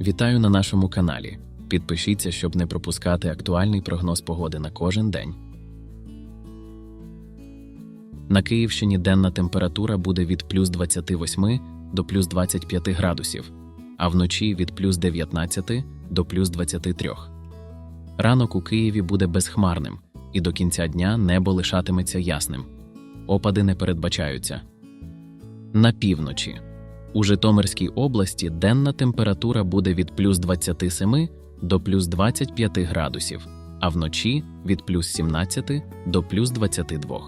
Вітаю на нашому каналі. Підпишіться, щоб не пропускати актуальний прогноз погоди на кожен день. На Київщині денна температура буде від плюс 28 до плюс 25 градусів, а вночі від плюс 19 до плюс 23. Ранок у Києві буде безхмарним, і до кінця дня небо лишатиметься ясним. Опади не передбачаються. На півночі. У Житомирській області денна температура буде від плюс 27 до плюс 25 градусів, а вночі від плюс 17 до плюс 22.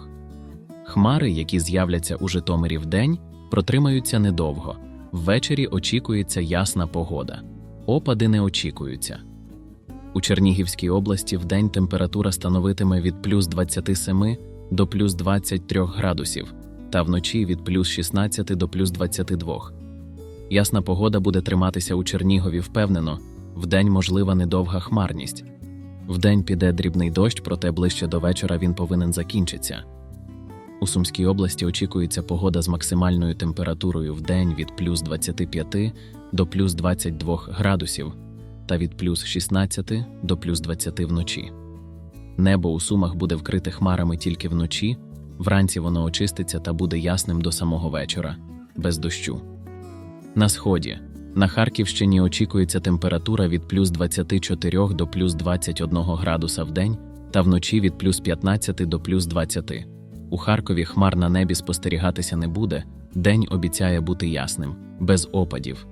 Хмари, які з'являться у Житомирі вдень, протримаються недовго. Ввечері очікується ясна погода. Опади не очікуються. У Чернігівській області вдень температура становитиме від плюс 27 до плюс 23 градусів, та вночі від плюс 16 до плюс 22. Ясна погода буде триматися у Чернігові впевнено, вдень можлива недовга хмарність. Вдень піде дрібний дощ, проте ближче до вечора він повинен закінчитися. У Сумській області очікується погода з максимальною температурою в день від плюс 25 до плюс 22 градусів та від плюс 16 до плюс 20 вночі. Небо у Сумах буде вкрите хмарами тільки вночі, вранці воно очиститься та буде ясним до самого вечора, без дощу. На сході. На Харківщині очікується температура від плюс 24 до плюс 21 градуса в день та вночі від плюс 15 до плюс 20. У Харкові хмар на небі спостерігатися не буде, день обіцяє бути ясним, без опадів.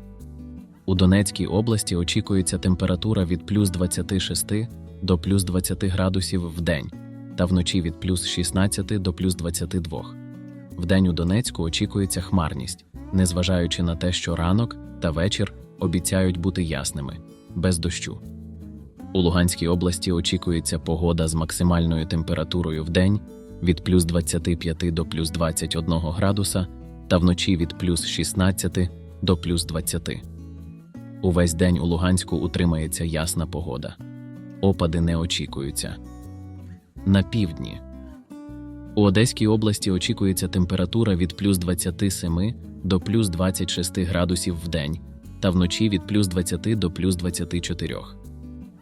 У Донецькій області очікується температура від плюс 26 до плюс 20 градусів в день та вночі від плюс 16 до плюс 22. Вдень у Донецьку очікується хмарність, незважаючи на те, що ранок та вечір обіцяють бути ясними, без дощу. У Луганській області очікується погода з максимальною температурою в день від плюс 25 до плюс 21 градуса та вночі від плюс 16 до плюс 20. Увесь день у Луганську утримається ясна погода. Опади не очікуються. На півдні. У Одеській області очікується температура від плюс 27 до плюс 26 градусів в день та вночі від плюс 20 до плюс 24.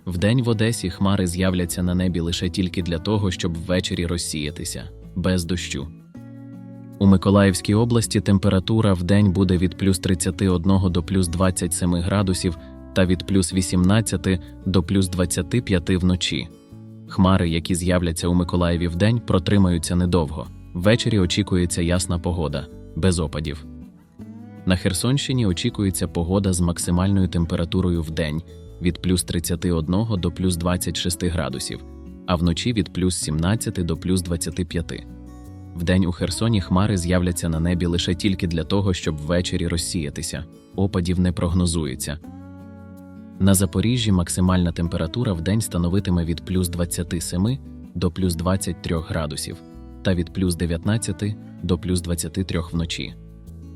Вдень в Одесі хмари з'являться на небі лише тільки для того, щоб ввечері розсіятися, без дощу. У Миколаївській області температура в день буде від плюс 31 до плюс 27 градусів та від плюс 18 до плюс 25 вночі. Хмари, які з'являться у Миколаєві вдень, протримаються недовго. Ввечері очікується ясна погода, без опадів. На Херсонщині очікується погода з максимальною температурою в день від плюс 31 до плюс 26 градусів, а вночі від плюс 17 до плюс 25. Вдень у Херсоні хмари з'являться на небі лише тільки для того, щоб ввечері розсіятися. Опадів не прогнозується. На Запоріжжі максимальна температура в день становитиме від плюс 27 до плюс 23 градусів та від плюс 19 до плюс 23 вночі.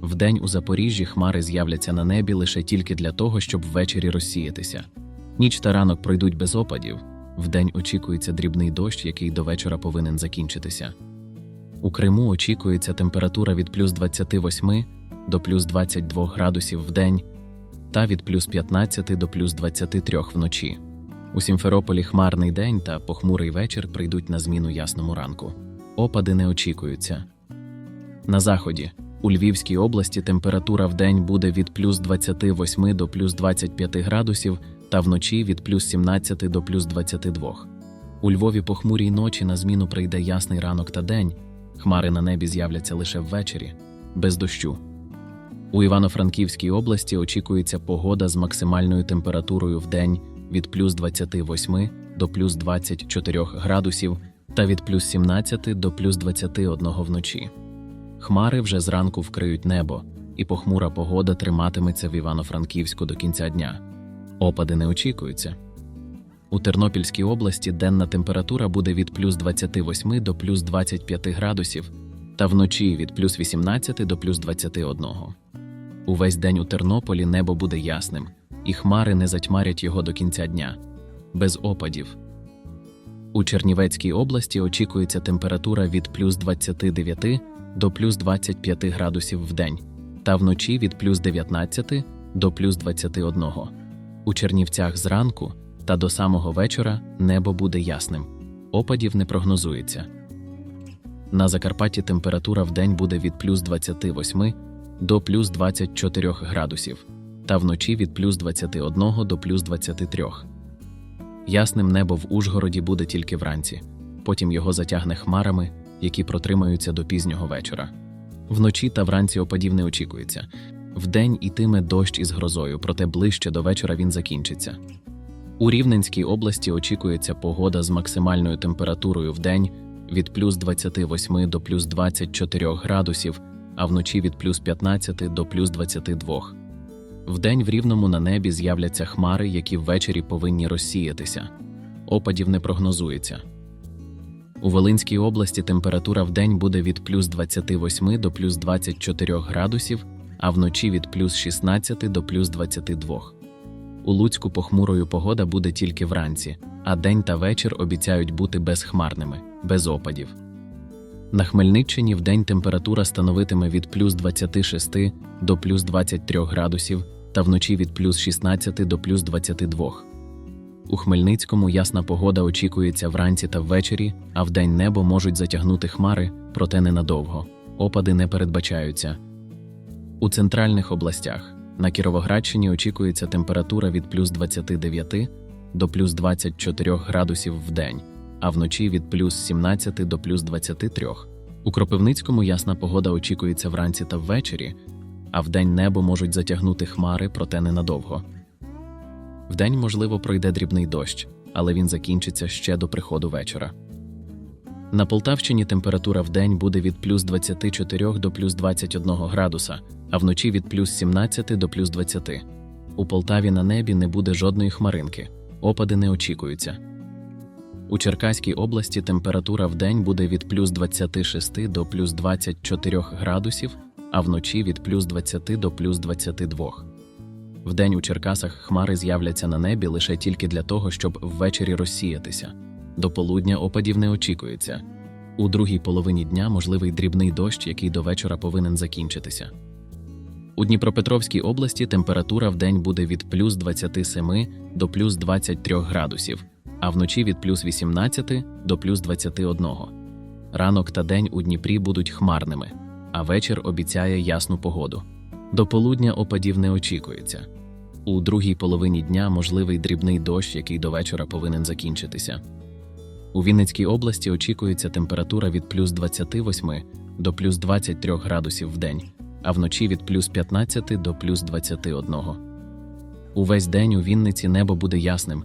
Вдень у Запоріжжі хмари з'являться на небі лише тільки для того, щоб ввечері розсіятися. Ніч та ранок пройдуть без опадів. Вдень очікується дрібний дощ, який до вечора повинен закінчитися. У Криму очікується температура від плюс 28 до плюс 22 градусів в день та від плюс 15 до плюс 23 вночі. У Сімферополі хмарний день та похмурий вечір прийдуть на зміну ясному ранку. Опади не очікуються. На заході у Львівській області температура в день буде від плюс 28 до плюс 25 градусів та вночі від плюс 17 до плюс 22. У Львові похмурій ночі на зміну прийде ясний ранок та день. Хмари на небі з'являться лише ввечері, без дощу. У Івано-Франківській області очікується погода з максимальною температурою в день від плюс 28 до плюс 24 градусів та від плюс 17 до плюс 21 вночі. Хмари вже зранку вкриють небо, і похмура погода триматиметься в Івано-Франківську до кінця дня. Опади не очікуються. У Тернопільській області денна температура буде від плюс 28 до плюс 25 градусів, та вночі від плюс 18 до плюс 21. Увесь день у Тернополі небо буде ясним, і хмари не затьмарять його до кінця дня, без опадів. У Чернівецькій області очікується температура від плюс 29 до плюс 25 градусів в день, та вночі від плюс 19 до плюс 21. У Чернівцях зранку та до самого вечора небо буде ясним. Опадів не прогнозується. На Закарпатті температура в день буде від плюс 28 до плюс 24 градусів, та вночі від плюс 21 до плюс 23. Ясним небо в Ужгороді буде тільки вранці, потім його затягне хмарами, які протримаються до пізнього вечора. Вночі та вранці опадів не очікується. Вдень ітиме дощ із грозою, проте ближче до вечора він закінчиться. У Рівненській області очікується погода з максимальною температурою в день від плюс 28 до плюс 24 градусів, а вночі від плюс 15 до плюс 22. Вдень в рівному на небі з'являться хмари, які ввечері повинні розсіятися. Опадів не прогнозується. У Волинській області температура в день буде від плюс 28 до плюс 24 градусів, а вночі від плюс 16 до плюс 22. У Луцьку похмурою погода буде тільки вранці, а день та вечір обіцяють бути безхмарними, без опадів. На Хмельниччині вдень температура становитиме від плюс 26 до плюс 23 градусів та вночі від плюс 16 до плюс 22. У Хмельницькому ясна погода очікується вранці та ввечері, а вдень небо можуть затягнути хмари, проте ненадовго. Опади не передбачаються. У центральних областях на Кіровоградщині очікується температура від плюс 29 до плюс 24 градусів в день, а вночі від плюс 17 до плюс 23. У Кропивницькому ясна погода очікується вранці та ввечері, а вдень небо можуть затягнути хмари, проте ненадовго. Вдень, можливо, пройде дрібний дощ, але він закінчиться ще до приходу вечора. На Полтавщині температура вдень буде від плюс 24 до плюс 21 градуса, а вночі від плюс 17 до плюс 20. У Полтаві на небі не буде жодної хмаринки, опади не очікуються. У Черкаській області температура вдень буде від плюс 26 до плюс 24 градусів, а вночі від плюс 20 до плюс 22. Вдень у Черкасах хмари з'являться на небі лише тільки для того, щоб ввечері розсіятися. До полудня опадів не очікується. У другій половині дня можливий дрібний дощ, який до вечора повинен закінчитися. У Дніпропетровській області температура в день буде від плюс 27 до плюс 23 градусів, а вночі від плюс 18 до плюс 21. Ранок та день у Дніпрі будуть хмарними, а вечір обіцяє ясну погоду. До полудня опадів не очікується. У другій половині дня можливий дрібний дощ, який до вечора повинен закінчитися. У Вінницькій області очікується температура від плюс 28 до плюс 23 градусів в день, а вночі від плюс 15 до плюс 21. Увесь день у Вінниці небо буде ясним,